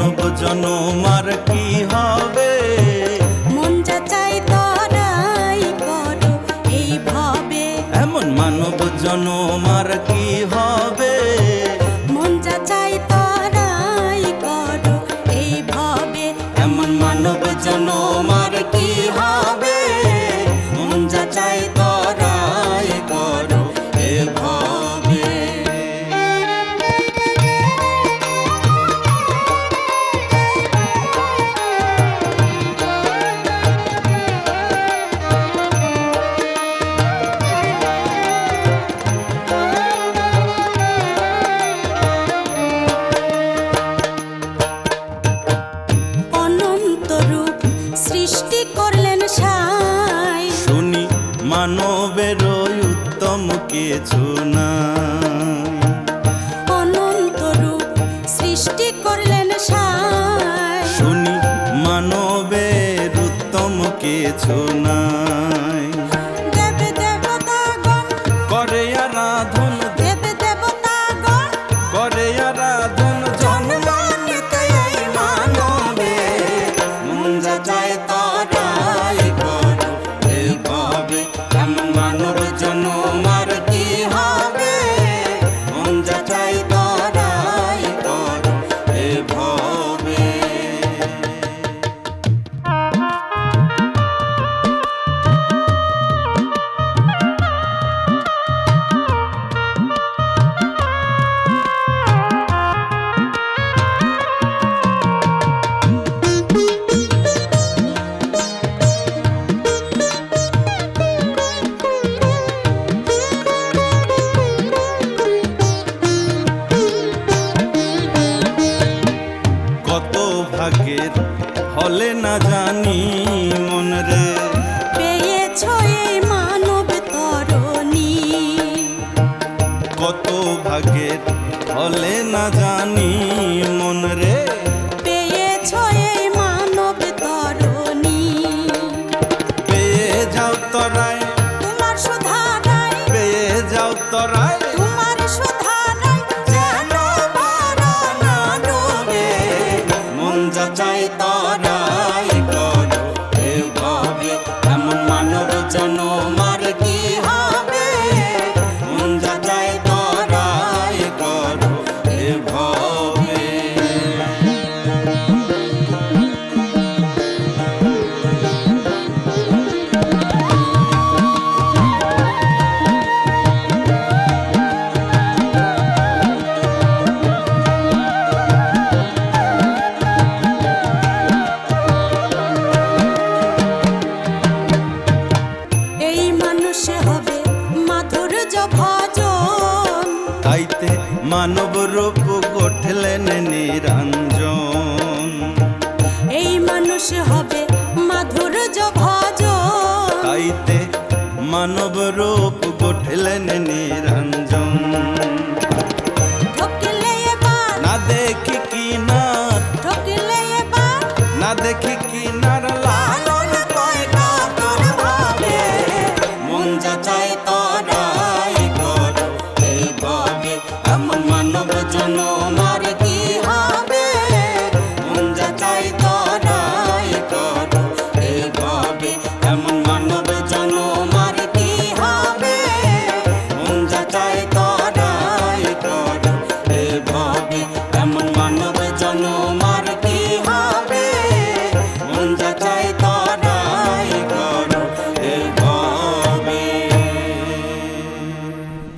মানব জনম আর কি হবে? মন যা চাই তারাই করো এই ভাবে এমন মানব জনম আর কি হবে? মন যা চাই তারাই করো এই ভাবে এমন মানব জনম আর কি হবে? মানবের উত্তম কিছু নাই ভাগ্যের হলে না জানি মন রে। পেয়েছ এই মানব তরণী। কত ভাগ্যের হলে না জানি মানব রূপ গঠলেন নিরঞ্জন। এই মানুষ হবে মাধুর ভজন তাইতে মানব রূপ গঠলেন নিরঞ্জন।